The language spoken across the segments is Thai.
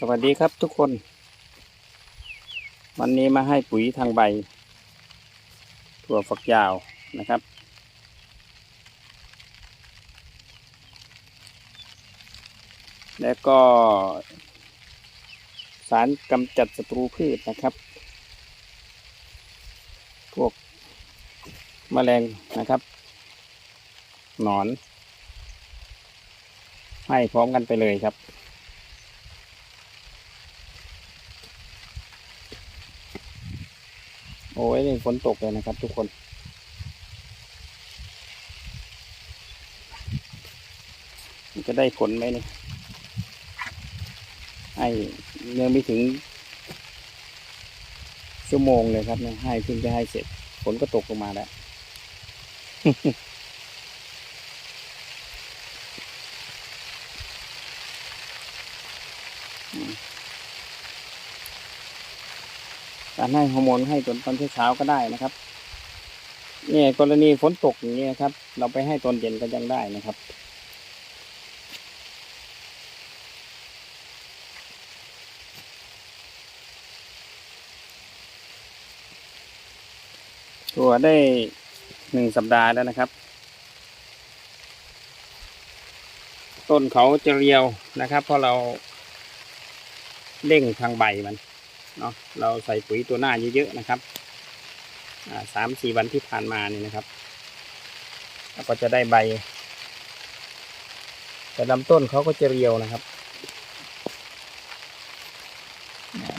สวัสดีครับทุกคน วันนี้มาให้ปุ๋ยทางใบ ถั่วฝักยาวนะครับ แล้วก็ สารกำจัดศัตรูพืชนะครับ พวกแมลงนะครับ หนอน ให้พร้อมกันไปเลยครับ โอ้ยนี่ฝนตกเลยนะครับ ทุกคน มันจะได้ผลไหมนี่ให้ยังไม่ถึง ชั่วโมงเลยครับเนี่ยให้เพิ่งจะให้เสร็จฝนก็ตกลงมาแล้ว การให้ฮอร์โมนให้ตอนตอนเช้าก็ได้นะครับ เนี่ยกรณีฝนตกอย่างนี้ยครับ เราไปให้ตอนเย็นก็ยังได้นะครับตัวได้หนึ่งสัปดาห์แล้วนะครับ ต้นเขาจะเรียวนะครับ เพราะเราเร่งทางใบมัน เนาะเราใส่ปุ๋ยตัวหน้าเยอะๆนะครับสามสี่วันที่ผ่านมานี่นะครับเราก็จะได้ใบ แต่ลำต้นเขาก็จะเรียวนะครับ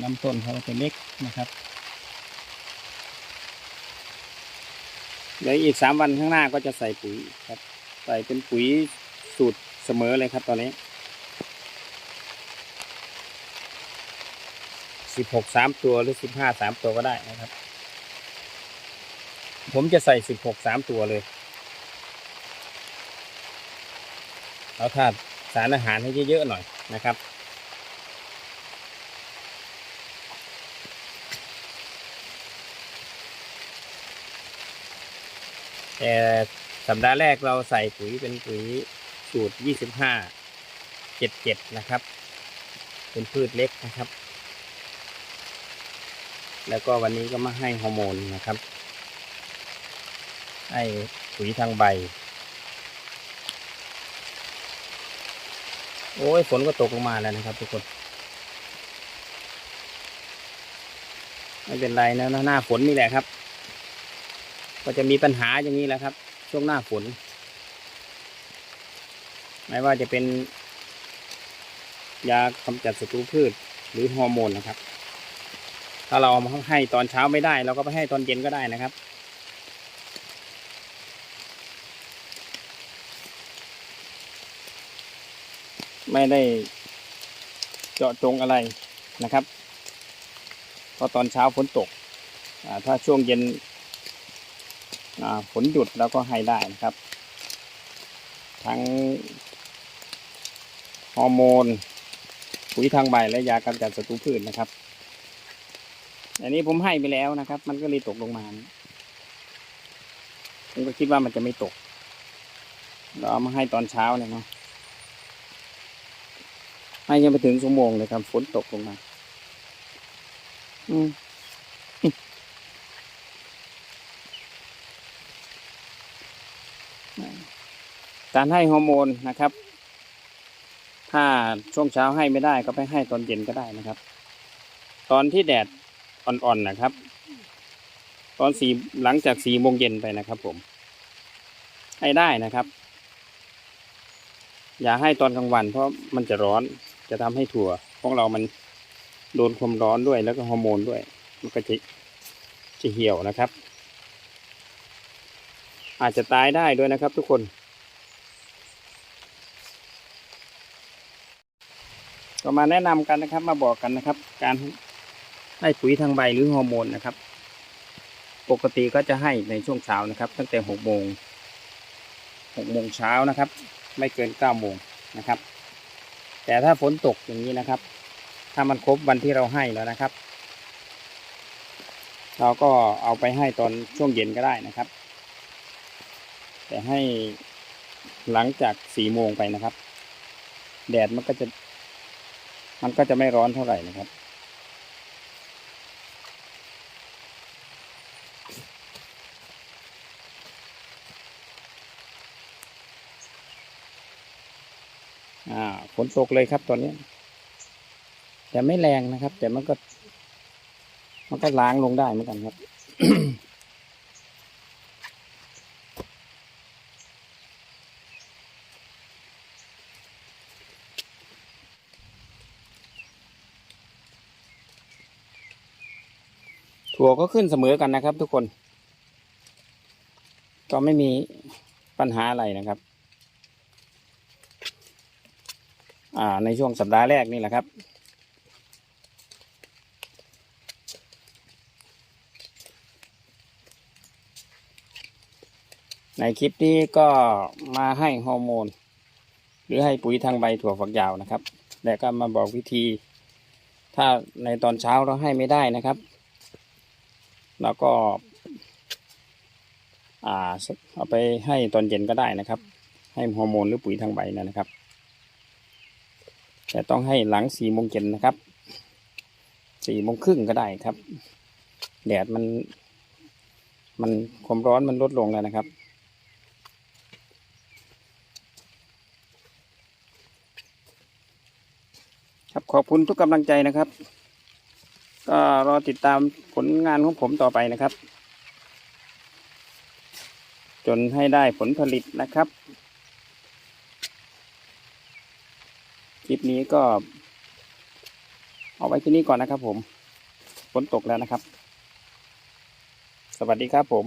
ลำต้นเขาจะเล็กนะครับเดี๋ยวอีกสามวันข้างหน้าก็จะใส่ปุ๋ยครับ ใส่เป็นปุ๋ยสูตรเสมอเลยครับตอนนี้ สิบหกสามตัวหรือสิบห้าสามตัวก็ได้นะครับ ผมจะใส่สิบหกสามตัวเลย เอาถ้าสารอาหารให้เยอะๆหน่อยนะครับแต่สัปดาห์แรกเราใส่ปุ๋ยเป็นปุ๋ยสูตรยี่สิบห้าเจ็ดเจ็ดนะครับ เป็นพืชเล็กนะครับ แล้วก็วันนี้ก็มาให้ฮอร์โมนนะครับ ให้ปุ๋ยทางใบ โอ้ยฝนก็ตกลงมาแล้วนะครับ ทุกคน ไม่เป็นไรนะหน้าฝนนี่แหละครับ ก็จะมีปัญหาอย่างนี้แหละครับ ช่วงหน้าฝน ไม่ว่าจะเป็นยากำจัดศัตรูพืชหรือฮอร์โมนนะครับ ถ้าเราเอามาให้ตอนเช้าไม่ได้ เราก็ไปให้ตอนเย็นก็ได้นะครับ ไม่ได้เจาะจงอะไรนะครับเพราะตอนเช้าฝนตกอ่ถ้าช่วงเย็นฝนหยุดเราก็ให้ได้นะครับ ทั้งฮอร์โมนปุ๋ยทางใบและยากำจัดศัตรูพืชนะครับ อันนี้ผมให้ไปแล้วนะครับ มันก็เลยตกลงมาผมก็คิดว่ามันจะไม่ตก เราเอามาให้ตอนเช้าเนี่ยเนาะให้ยังไปถึงชั่วโมงเลยครับฝนตกลงมา อืมการให้ฮอร์โมนนะครับ ถ้าช่วงเช้าให้ไม่ได้ก็ไปให้ตอนเย็นก็ได้นะครับ ตอนที่แดด อ่อนๆนะครับ ตอนสี่หลังจากสี่โมงเย็นไปนะครับผม ให้ได้นะครับ อย่าให้ตอนกลางวันเพราะมันจะร้อนจะทำให้ถั่วของเรามันโดนความร้อนด้วยแล้วก็ฮอร์โมนด้วย มันก็จะจะเหี่ยวนะครับ อาจจะตายได้ด้วยนะครับ ทุกคน ก็มาแนะนำกันนะครับ มาบอกกันนะครับ การ ให้ปุ๋ยทางใบหรือฮอร์โมนนะครับ ปกติก็จะให้ในช่วงเช้านะครับ ตั้งแต่หกโมงหกโมงเช้านะครับ ไม่เกินเก้าโมงนะครับ แต่ถ้าฝนตกอย่างนี้นะครับ ถ้ามันครบวันที่เราให้แล้วนะครับ เราก็เอาไปให้ตอนช่วงเย็นก็ได้นะครับ แต่ให้หลังจากสี่โมงไปนะครับ แดดมันก็จะ มันก็จะไม่ร้อนเท่าไหร่นะครับ อ่าฝนตกเลยครับตอนนี้ แต่ไม่แรงนะครับ แต่มันก็ มันก็ล้างลงได้เหมือนกันครับถั่วก็ขึ้นเสมอกันนะครับ ทุกคน ก็ไม่มีปัญหาอะไรนะครับ อ่า ในช่วงสัปดาห์แรกนี่แหละครับ ในคลิปนี้ก็มาให้ฮอร์โมน หรือให้ปุ๋ยทางใบถั่วฝักยาวนะครับ และก็มาบอกวิธี ถ้าในตอนเช้าเราให้ไม่ได้นะครับ แล้วก็ อ่าเอาไปให้ตอนเย็นก็ได้นะครับ ให้ฮอร์โมนหรือปุ๋ยทางใบนะครับ แต่ต้องให้หลังสี่โมงเย็นนะครับสี่โมงครึ่งก็ได้ครับ แดดมัน มันความร้อนมันลดลงแล้วนะครับ ครับขอบคุณทุกกำลังใจนะครับ ก็รอติดตามผลงานของผมต่อไปนะครับ จนให้ได้ผลผลิตนะครับ ลิปนี้ก็ เอาไว้ที่นี่ก่อนนะครับผมฝนตกแล้วนะครับ สวัสดีครับผม